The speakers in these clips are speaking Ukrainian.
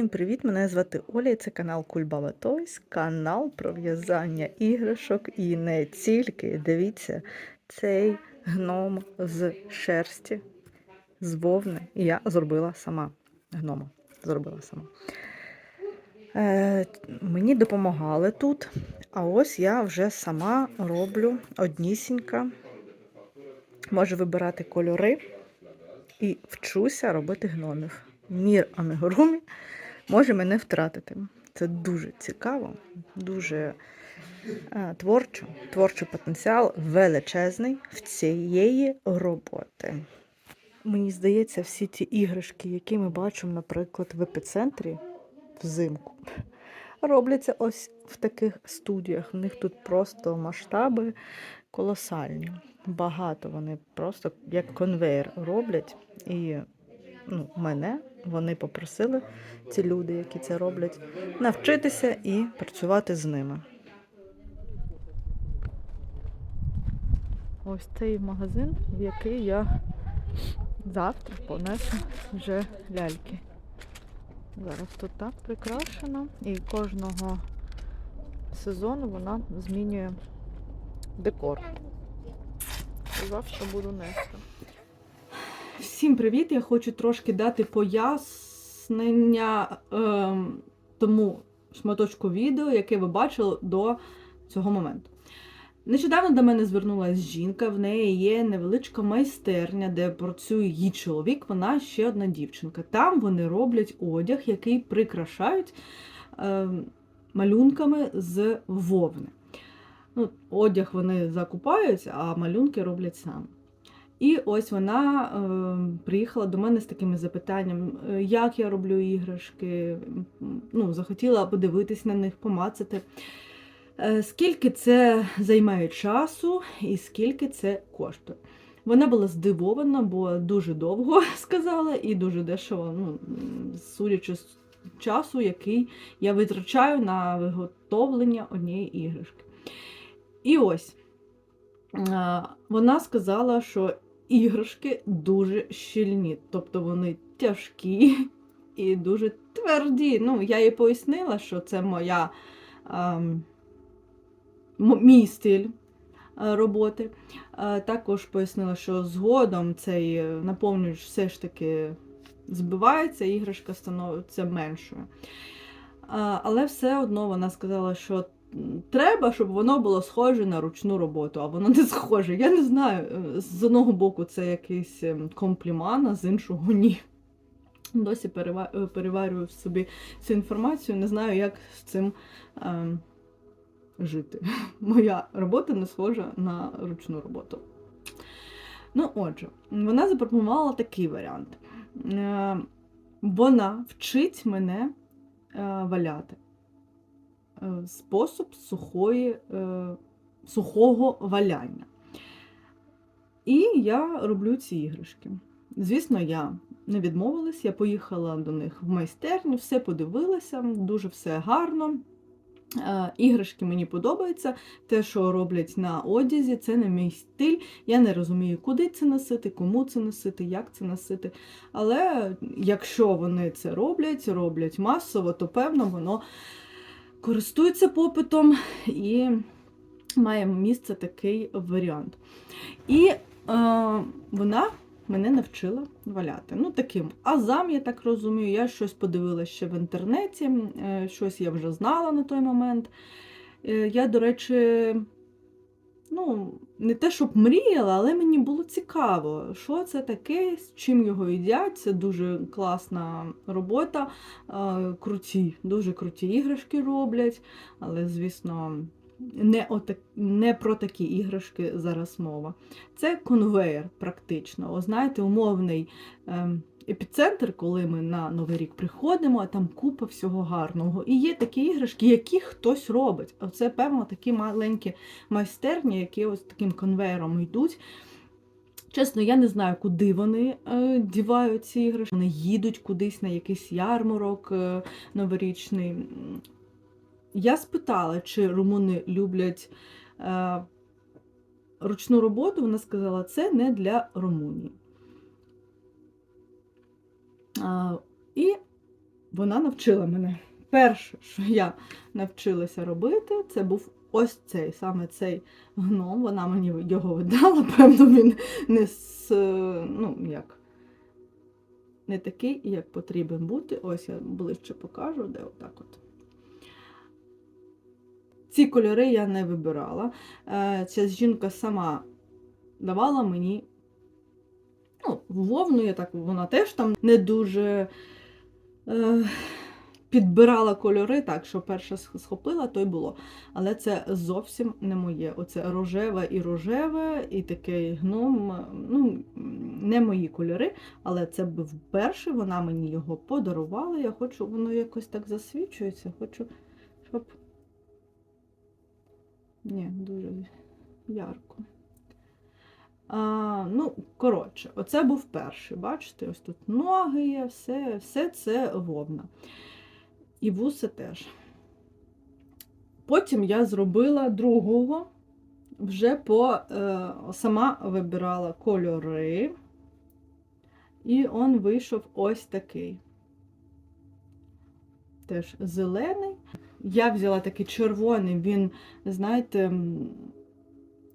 Всім привіт! Мене звати Оля, і це канал Кульбаба Тойс, канал про в'язання іграшок і не тільки. Дивіться, цей гном з шерсті, з вовни. Я зробила сама. Гнома зробила сама. Е, мені допомагали тут, а ось я вже сама роблю однісінька. Можу вибирати кольори і вчуся робити гномів. Мір амігурумі може мене втратити. Це дуже цікаво, дуже е, творчо, творчий потенціал величезний в цієї роботи. Мені здається, всі ті іграшки, які ми бачимо, наприклад, в епіцентрі взимку, робляться ось в таких студіях. В них тут просто масштаби колосальні. Багато вони просто як конвейер роблять. І ну, мене вони попросили, ці люди, які це роблять, навчитися і працювати з ними. Ось цей магазин, в який я завтра понесу вже ляльки. Зараз тут так прикрашено, і кожного сезону вона змінює декор. Сказав, буду нести. Всім привіт! Я хочу трошки дати пояснення ем, тому шматочку відео, яке ви бачили до цього моменту. Нещодавно до мене звернулася жінка, в неї є невеличка майстерня, де працює її чоловік, вона ще одна дівчинка. Там вони роблять одяг, який прикрашають ем, малюнками з вовни. Ну, Одяг вони закупають, а малюнки роблять самі. І ось вона е, приїхала до мене з таким запитанням, е, як я роблю іграшки, ну, захотіла подивитись на них, помацати. Е, скільки це займає часу і скільки це коштує. Вона була здивована, бо дуже довго сказала, і дуже дешево, ну, судячи з часу, який я витрачаю на виготовлення однієї іграшки. І ось е, вона сказала, що іграшки дуже щільні, тобто вони тяжкі і дуже тверді. Ну, я їй пояснила, що це моя, ем, мій стиль е, роботи. Е, також пояснила, що згодом цей е, наповнювач все ж таки збивається, іграшка становиться меншою. Але все одно вона сказала, що треба, щоб воно було схоже на ручну роботу, а воно не схоже. Я не знаю. З одного боку, це якийсь ем, компліман, а з іншого ні. Досі переварюю в собі цю інформацію, не знаю, як з цим ем, жити. Моя робота не схожа на ручну роботу. Ну, отже, вона запропонувала такий варіант. Е, вона вчить мене е, валяти. Е, спосіб сухої, е, сухого валяння. І я роблю ці іграшки. Звісно, я не відмовилась, я поїхала до них в майстерню, все подивилася, дуже все гарно. Е, іграшки мені подобаються. Те, що роблять на одязі, це не мій стиль. Я не розумію, куди це носити, кому це носити, як це носити. Але якщо вони це роблять, роблять масово, то певно воно користується попитом і має місце такий варіант. І е, вона мене навчила валяти. Ну, таким азам, я так розумію, я щось подивилася ще в інтернеті, е, щось я вже знала на той момент. Е, я, до речі, ну, не те, щоб мріяла, але мені було цікаво, що це таке, з чим його їдять. Це дуже класна робота. Круті, дуже круті іграшки роблять, але, звісно, не, отак, не про такі іграшки зараз мова. Це конвейер, практично. О, знаєте, умовний. Ем, епіцентр, коли ми на Новий рік приходимо, а там купа всього гарного. І є такі іграшки, які хтось робить. Оце, певно, такі маленькі майстерні, які ось таким конвейером йдуть. Чесно, я не знаю, куди вони е, дівають ці іграшки. Вони їдуть кудись на якийсь ярмарок е, новорічний. Я спитала, чи румуни люблять е, ручну роботу. Вона сказала, це не для Румунії. І вона навчила мене. Перше, що я навчилася робити, це був ось цей саме цей гном. Вона мені його видала. Певно, він не з, ну, як, не такий, як потрібен бути. Ось я ближче покажу, де отак от. Ці кольори я не вибирала. Е, Ця жінка сама давала мені ну, вовну, так, вона теж там не дуже е, підбирала кольори, так що перше схопила, то й було. Але це зовсім не моє. Оце рожеве і рожеве, і такий гном. Ну, не мої кольори, але це був перший, вона мені його подарувала. Я хочу, воно якось так засвічується, хочу, щоб. Ні, дуже ярко. А, ну, коротше, оце був перший. Бачите, ось тут ноги є, все, все це вовна. І вуси теж. Потім я зробила другого, вже по е, сама вибирала кольори, і он вийшов ось такий. Теж зелений. Я взяла такий червоний, він, знаєте,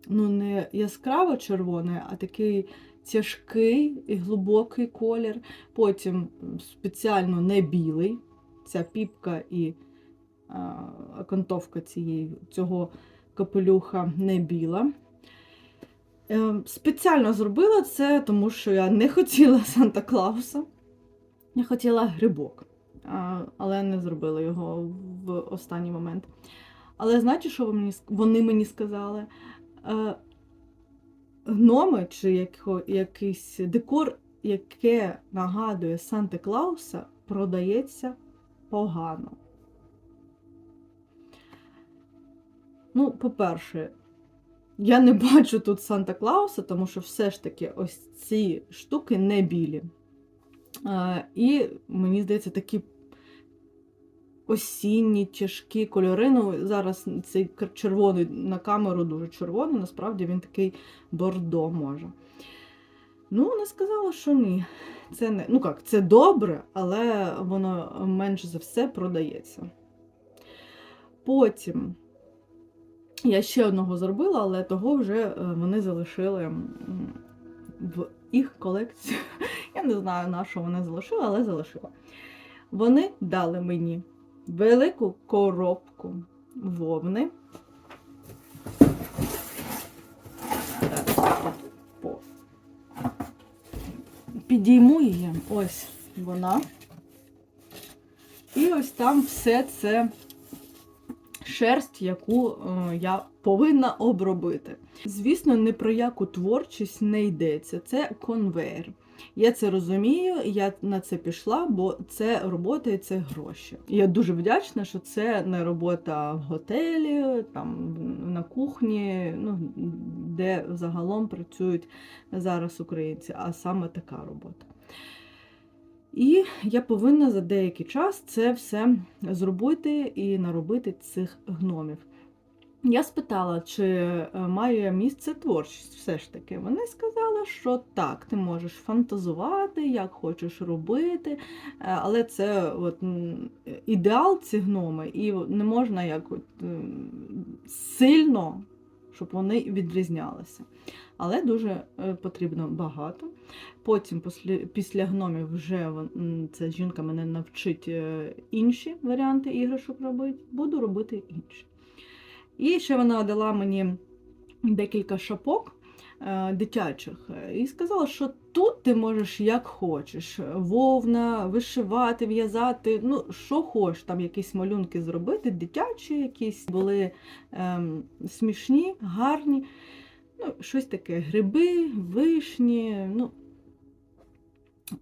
ну не яскраво червоний, а такий тяжкий і глибокий колір. Потім спеціально не білий. Ця піпка і а, окантовка цієї, цього капелюха не біла. Е, Спеціально зробила це, тому що я не хотіла Санта Клауса. Я хотіла грибок, але не зробила його в останній момент. Але знаєте, що вони мені сказали? Гноми чи якийсь декор, яке нагадує Санта Клауса, продається погано. Ну, по-перше, я не бачу тут Санта Клауса, тому що все ж таки ось ці штуки не білі. І мені здається, такі осінні, тяжкі кольори. Ну, зараз цей червоний на камеру дуже червоний, насправді він такий бордо може. Ну, вона сказала, що ні. Це не, ну як, це добре, але воно менш за все продається. Потім я ще одного зробила, але того вже е, вони залишили в їх колекцію. Я не знаю, на що вони залишили, але залишила. Вони дали мені велику коробку вовни. Підійму її. Ось вона. І ось там все це шерсть, яку е, я повинна обробити. Звісно, ні про яку творчість не йдеться. Це конвейер. Я це розумію, я на це пішла, бо це робота і це гроші. Я дуже вдячна, що це не робота в готелі, там на кухні, ну де загалом працюють зараз українці, а саме така робота. І я повинна за деякий час це все зробити і наробити цих гномів. Я спитала, чи е, має місце творчість все ж таки. Вони сказали, що так, ти можеш фантазувати, як хочеш робити, е, але це от, ідеал ці гноми, і не можна як от, сильно, щоб вони відрізнялися. Але дуже е, потрібно багато. Потім, після, гномів, вже ця жінка мене навчить е, інші варіанти іграшок робити. Буду робити інші. І ще вона дала мені декілька шапок е, дитячих е, і сказала, що тут ти можеш як хочеш: вовна, вишивати, в'язати, ну що хочеш, там якісь малюнки зробити, дитячі якісь були ем, смішні, гарні. Ну, щось таке, гриби, вишні. ну.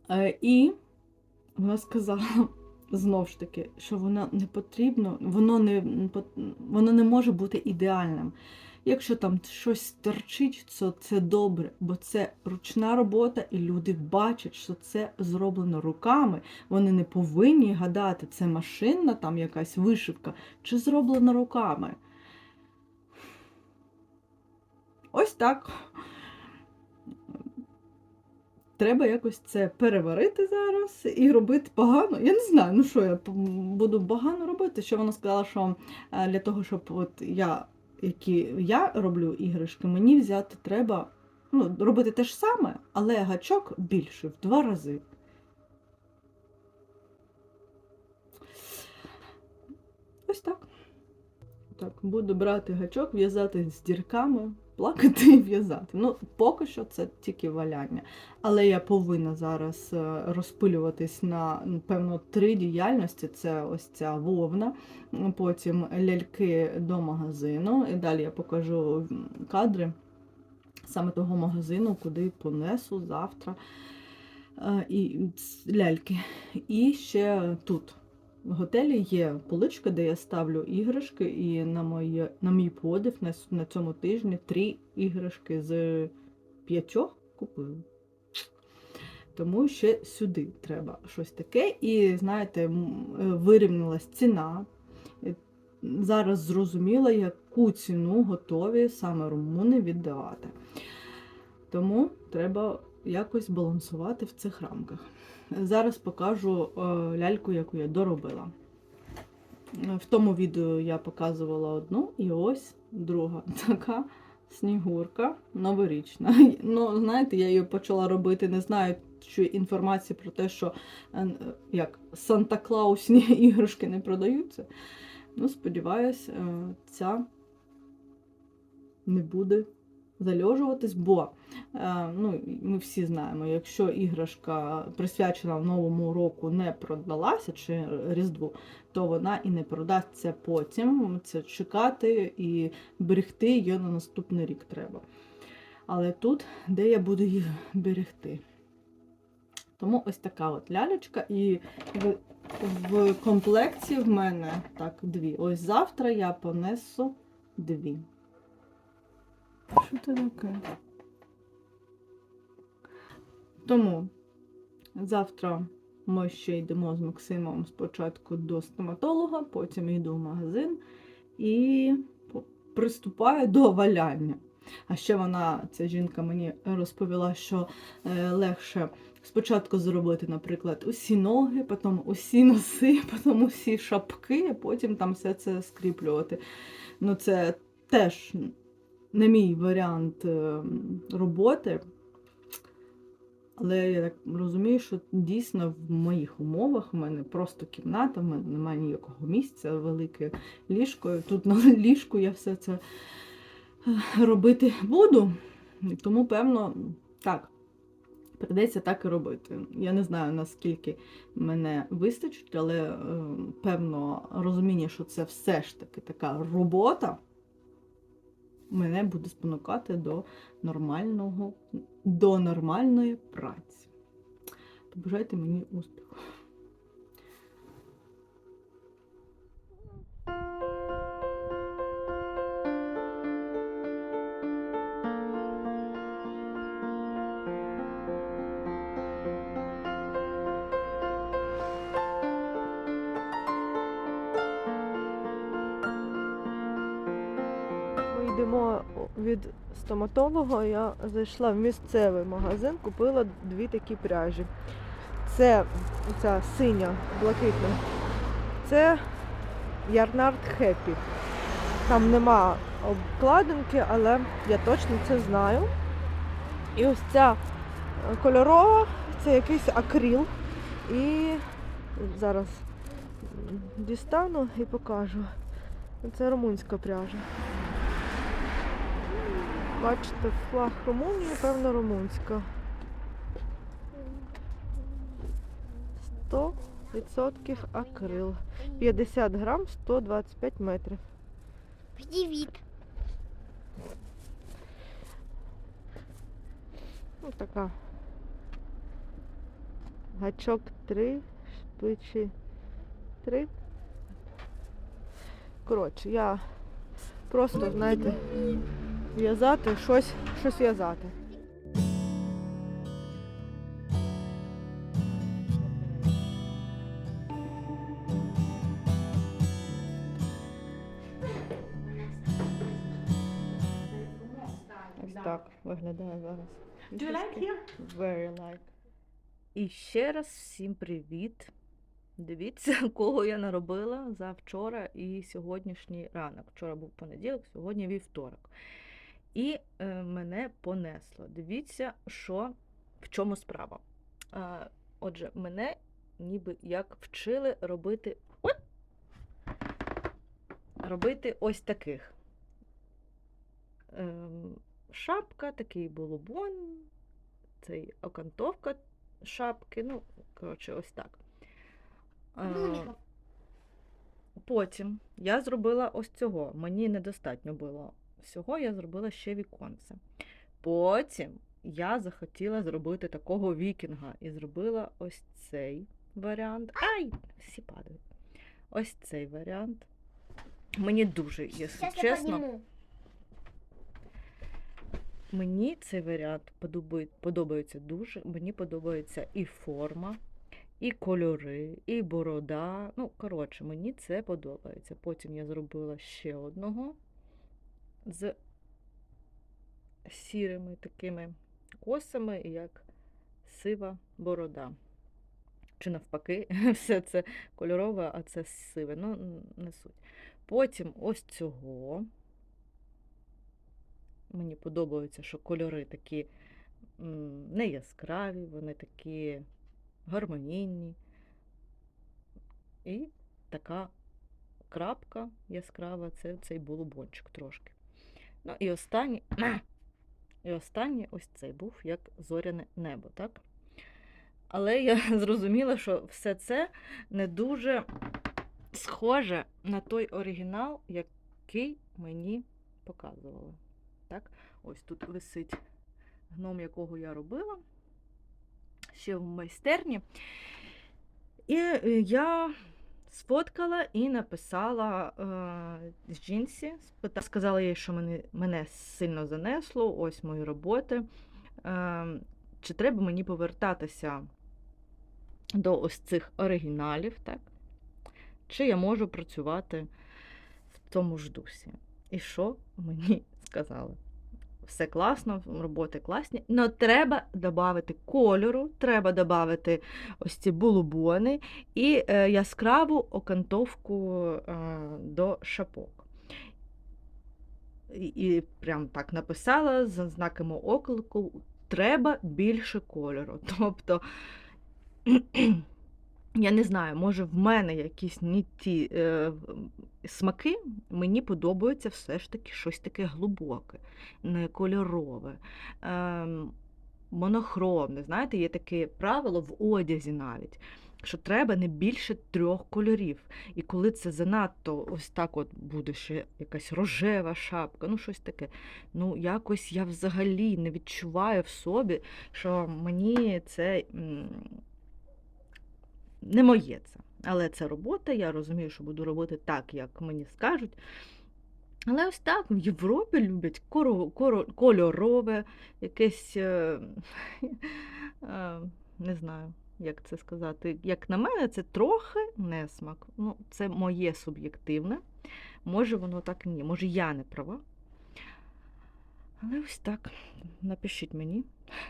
Е, і вона сказала знов ж таки, що воно не потрібно, воно не, воно не може бути ідеальним. Якщо там щось торчить, то це добре, бо це ручна робота, і люди бачать, що це зроблено руками. Вони не повинні гадати, це машинна там якась вишивка, чи зроблено руками. Ось так. Треба якось це переварити зараз і робити погано. Я не знаю, ну що я буду погано робити. Що вона сказала, що е, для того, щоб от я, які я роблю іграшки, мені взяти треба ну, робити те ж саме, але гачок більший в два рази. Ось так. Так, буду брати гачок, в'язати з дірками, плакати і в'язати. Ну, поки що це тільки валяння. Але я повинна зараз е, розпилюватись на, певно, три діяльності. Це ось ця вовна, потім ляльки до магазину. І далі я покажу кадри саме того магазину, куди понесу завтра. Е, І ляльки. І ще тут. В готелі є поличка, де я ставлю іграшки, і на, моє, на мій подив на, на цьому тижні три іграшки з п'ятьох купили. Тому ще сюди треба щось таке. І, знаєте, е, вирівнялась ціна. Е, Зараз зрозуміла, яку ціну готові саме румуни віддавати. Тому треба якось балансувати в цих рамках. Зараз покажу е, ляльку, яку я доробила. В тому відео я показувала одну, і ось друга така снігурка новорічна. Ну, знаєте, я її почала робити, не знаю, чи інформації про те, що е, як Санта-Клаусні іграшки не продаються. Ну, сподіваюсь, е, ця не буде зальожуватись, бо е, ну, ми всі знаємо, якщо іграшка присвячена новому року не продалася чи Різдву, то вона і не продасться потім. Це чекати і берегти її на наступний рік треба. Але тут, де я буду їх берегти. Тому ось така от лялечка. І в, в комплекті в мене так, дві. Ось завтра я понесу дві. Що це таке? Тому завтра ми ще йдемо з Максимом спочатку до стоматолога, потім йду в магазин і приступаю до валяння. А ще вона, ця жінка, мені розповіла, що е, легше спочатку зробити, наприклад, усі ноги, потім усі носи, потім усі шапки, а потім там все це скріплювати. Ну, це теж не мій варіант е, роботи. Але я так розумію, що дійсно в моїх умовах в мене просто кімната, в мене немає ніякого місця, велике ліжко. Тут на ліжку я все це е, робити буду. Тому, певно, так, придеться так і робити. Я не знаю, наскільки мене вистачить, але е, певно розуміння, що це все ж таки така робота мене буде спонукати до нормального, до нормальної праці. Побажайте мені успіху. Стоматолога. Я зайшла в місцевий магазин, купила дві такі пряжі. Це ця синя, блакитна. Це Ярнард Хеппі. Там нема обкладинки, але я точно це знаю. І ось ця е, кольорова, це якийсь акрил. І зараз дістану і покажу. Це румунська пряжа. Бачите, флаг Румунії, певно, румунська. 100% акрил. 50 грам, 125 метрів. Привіт. Ну, така. Гачок 3, шпичі 3. Коротше, я просто, знаєте, в'язати щось, щось в'язати. Ось так виглядає зараз. Do you like here? Very like. І ще раз всім привіт. Дивіться, кого я наробила за вчора і сьогоднішній ранок. Вчора був понеділок, сьогодні вівторок. І е, мене понесло. Дивіться, що в чому справа. Отже, мене ніби як вчили робити. Ой! Робити ось таких. Ем, шапка, такий булобон, цей окантовка шапки. Ну, коротше, ось так. Потім я зробила ось цього. Мені недостатньо було всього, я зробила ще віконце. Потім я захотіла зробити такого вікінга і зробила ось цей варіант. Ай! Всі падають. Ось цей варіант. Мені дуже, якщо я чесно, мені цей варіант подобається дуже. Мені подобається і форма, і кольори, і борода. Ну, коротше, мені це подобається. Потім я зробила ще одного з сірими такими косами, як сива борода. Чи навпаки, все це кольорове, а це сиве. Ну, не суть. Потім ось цього. Мені подобається, що кольори такі не яскраві, вони такі гармонійні. І така крапка яскрава це цей булубончик трошки. Ну і останній, і останній ось цей був як зоряне небо, так? Але я зрозуміла, що все це не дуже схоже на той оригінал, який мені показували. Так? Ось тут висить гном, якого я робила ще в майстерні. І е, я сфоткала і написала е, жінці, сказала їй, що мене, мене сильно занесло, ось мої роботи. Е, чи треба мені повертатися до ось цих оригіналів, так? Чи я можу працювати в тому ж дусі? І що мені сказали? Все класно, роботи класні, але треба додати кольору, треба додати ось ці булубони і е, яскраву окантовку е, до шапок. І, прям так написала з знаками оклику: треба більше кольору. Тобто, я не знаю, може в мене якісь не ті е, смаки, мені подобається все ж таки щось таке глибоке, не кольорове, е, монохромне. Знаєте, є таке правило в одязі навіть. Що треба не більше трьох кольорів. І коли це занадто ось так от буде ще якась рожева шапка, ну щось таке. Ну, якось я взагалі не відчуваю в собі, що мені це не моє це. Але це робота, я розумію, що буду робити так, як мені скажуть. Але ось так в Європі люблять коро, коро, кольорове, якесь, е, е, не знаю, як це сказати. Як на мене, це трохи несмак. Ну, це моє суб'єктивне. Може, воно так і ні. Може, я не права. Але ось так. Напишіть мені,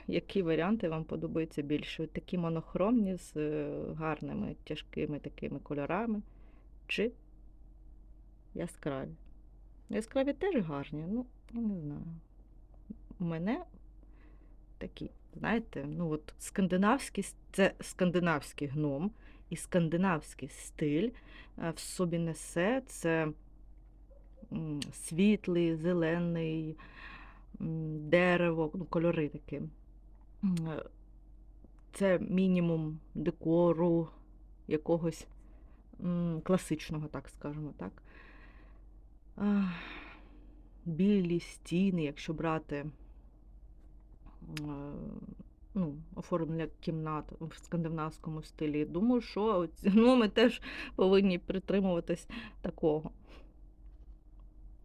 які варіанти вам подобаються більше. Такі монохромні з е, гарними, тяжкими такими кольорами, чи яскраві. Яскраві теж гарні, ну, не знаю. У мене такі, знаєте, ну от скандинавський, це скандинавський гном і скандинавський стиль е, в собі несе це світлий, зелений, дерево, ну, кольори такі. Е, Це мінімум декору якогось класичного, так скажемо, так. Білі стіни, якщо брати е, ну, оформлення кімнат в скандинавському стилі. Думаю, що ці гноми теж повинні притримуватись такого.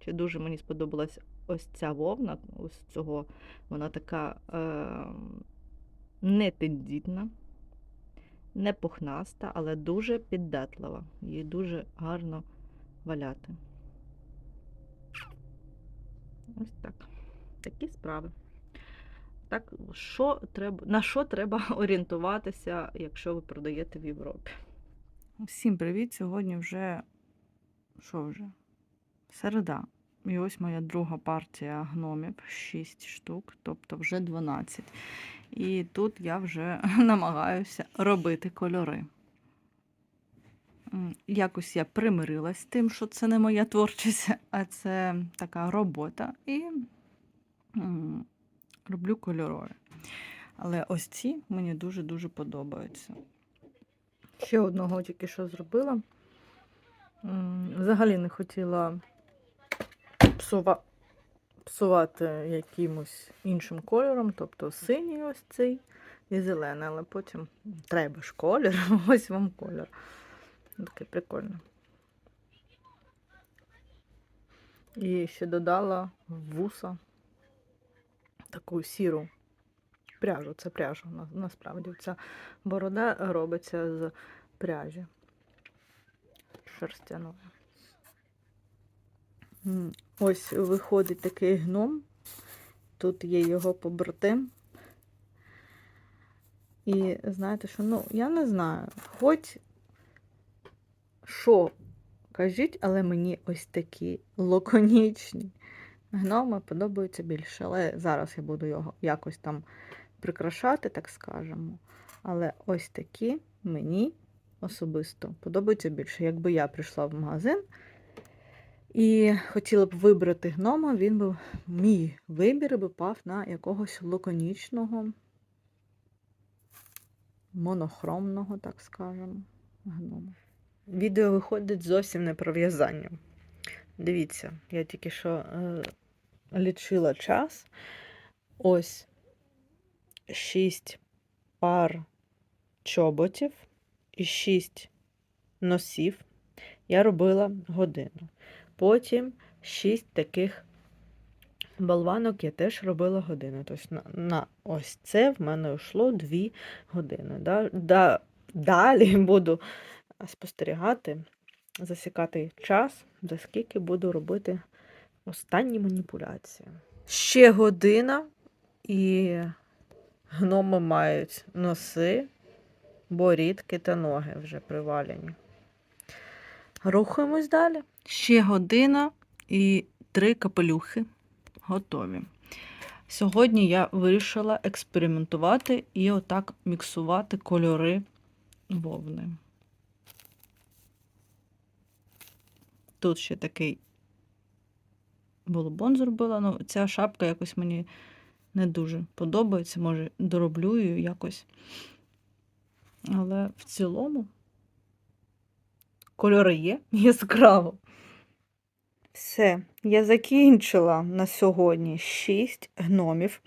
Ще дуже мені сподобалась ось ця вовна, ось цього. Вона така е, не тендітна, не пухнаста, але дуже піддатлива. Її дуже гарно валяти. Ось так. Такі справи. Так, що треба, на що треба орієнтуватися, якщо ви продаєте в Європі? Всім привіт! Сьогодні вже що вже? Середа. І ось моя друга партія гномів, 6 штук, тобто вже 12. І тут я вже намагаюся робити кольори. Якось я примирилась з тим, що це не моя творчість, а це така робота. І роблю кольорові. Але ось ці мені дуже-дуже подобаються. Ще одного тільки що зробила. Взагалі не хотіла псува... псувати якимось іншим кольором, тобто синій ось цей і зелений, але потім треба ж колір, ось вам колір. Такий прикольний. І ще додала вуса таку сіру пряжу. Це пряжа насправді. Ця борода робиться з пряжі шерстяної. Ось виходить такий гном. Тут є його побратим. І знаєте що, ну, я не знаю, хоч що кажіть, але мені ось такі лаконічні гноми подобаються більше. Але зараз я буду його якось там прикрашати, так скажемо. Але ось такі мені особисто подобаються більше. Якби я прийшла в магазин і хотіла б вибрати гнома, він би мій вибір би пав на якогось лаконічного, монохромного, так скажемо, гнома. Відео виходить зовсім не про в'язання. Дивіться, я тільки що е, лічила час. Ось шість пар чоботів і шість носів я робила годину. Потім шість таких болванок я теж робила годину. Тобто на, на ось це в мене йшло дві години. Да, да, далі буду спостерігати, засікати час, за скільки буду робити останні маніпуляції. Ще година, і гноми мають носи, борідки та ноги вже привалені. Рухаємось далі. Ще година і три капелюхи готові. Сьогодні я вирішила експериментувати і отак міксувати кольори вовни. Тут ще такий болобон зробила. Ну, ця шапка якось мені не дуже подобається. Може, дороблю її якось. Але в цілому кольори є яскраво. Все, я закінчила на сьогодні 6 гномів.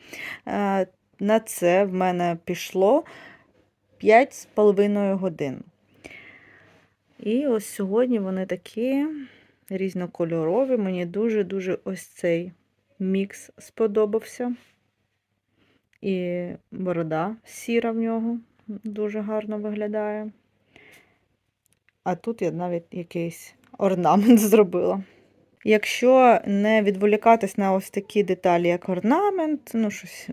Е, На це в мене пішло 5,5 годин. І ось сьогодні вони такі різнокольорові. Мені дуже-дуже ось цей мікс сподобався. І борода сіра в нього дуже гарно виглядає. А тут я навіть якийсь орнамент зробила. Якщо не відволікатись на ось такі деталі, як орнамент, ну щось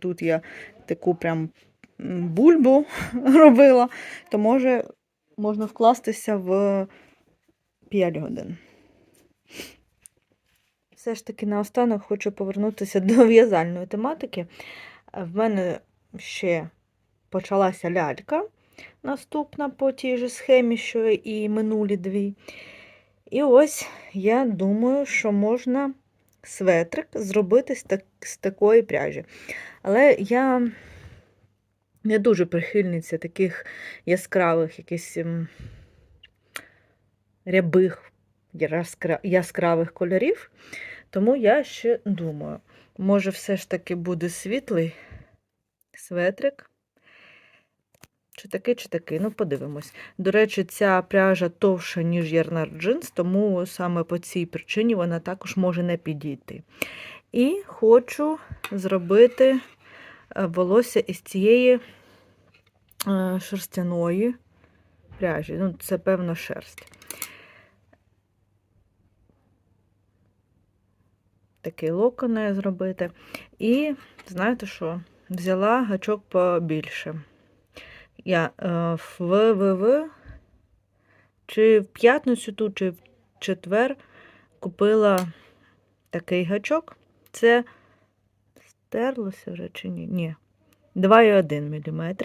тут я таку прям бульбу робила, то може можна вкластися в 5 годин. Все ж таки наостанок хочу повернутися до в'язальної тематики. В мене ще почалася лялька наступна по тій же схемі, що і минулі дві. І ось я думаю, що можна светрик зробити з, так, з такої пряжі. Але я не дуже прихильниця таких яскравих, якихось ем, рябих яскравих кольорів. Тому я ще думаю, може, все ж таки буде світлий светрик. Чи такий, чи такий, ну подивимось. До речі, ця пряжа товша, ніж Ярнар джинс, тому саме по цій причині вона також може не підійти. І хочу зробити е, волосся із цієї е, шерстяної пряжі. Ну, це певно шерсть. такий локони зробити. І знаєте що? Взяла гачок побільше. Я е, в ВВВ чи в п'ятницю тут, чи в четвер купила такий гачок. Це стерлося вже чи ні? Ні. 2,1 мм.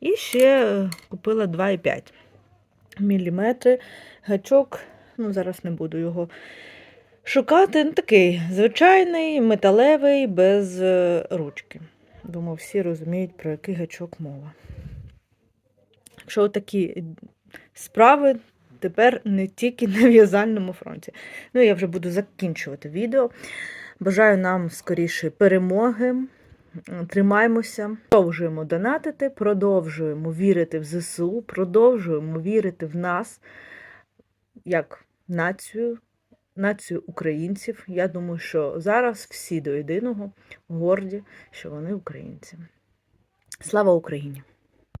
І ще е, купила 2,5 мм. Гачок, ну зараз не буду його шукати. Ну, такий звичайний, металевий, без е, ручки. Думаю, всі розуміють, про який гачок мова. Якщо такі справи тепер не тільки на в'язальному фронті. Ну, я вже буду закінчувати відео. Бажаю нам скоріше перемоги. Тримаємося, продовжуємо донатити, продовжуємо вірити в ЗСУ, продовжуємо вірити в нас як націю, націю українців. Я думаю, що зараз всі до єдиного горді, що вони українці. Слава Україні!